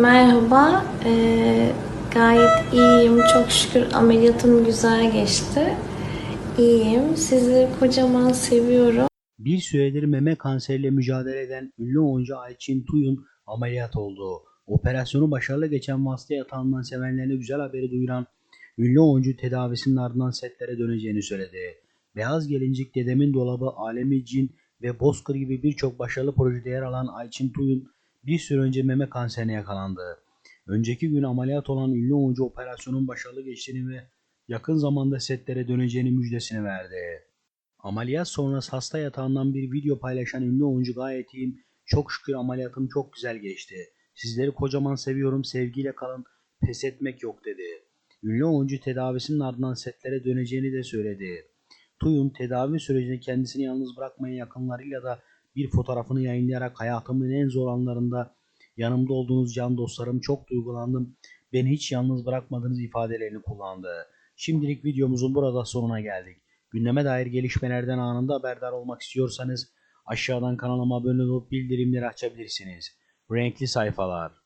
Merhaba, ee, gayet iyiyim. Çok şükür ameliyatım güzel geçti. İyiyim. Sizi kocaman seviyorum. Bir süredir meme kanseriyle mücadele eden ünlü oyuncu Ayçin Tuyun ameliyat oldu. Operasyonu başarılı geçen hasta yatağından sevenlerine güzel haberi duyuran ünlü oyuncu tedavisinin ardından setlere döneceğini söyledi. Beyaz Gelincik, Dedemin Dolabı, Alemi Cin ve Bozkır gibi birçok başarılı projede yer alan Ayçin Tuyun bir süre önce meme kanserine yakalandı. Önceki gün ameliyat olan ünlü oyuncu operasyonun başarılı geçtiğini ve yakın zamanda setlere döneceğini müjdesini verdi. Ameliyat sonrası hasta yatağından bir video paylaşan ünlü oyuncu gayet iyiyim. Çok şükür ameliyatım çok güzel geçti. Sizleri kocaman seviyorum. Sevgiyle kalın. Pes etmek yok dedi. Ünlü oyuncu tedavisinin ardından setlere döneceğini de söyledi. Tuyun tedavi sürecinde kendisini yalnız bırakmayan yakınlarıyla da bir fotoğrafını yayınlayarak hayatımın en zor anlarında yanımda olduğunuz can dostlarım çok duygulandım. Beni hiç yalnız bırakmadığınız ifadelerini kullandı. Şimdilik videomuzun burada sonuna geldik. Gündeme dair gelişmelerden anında haberdar olmak istiyorsanız aşağıdan kanalıma abone olup bildirimleri açabilirsiniz. Renkli sayfalar.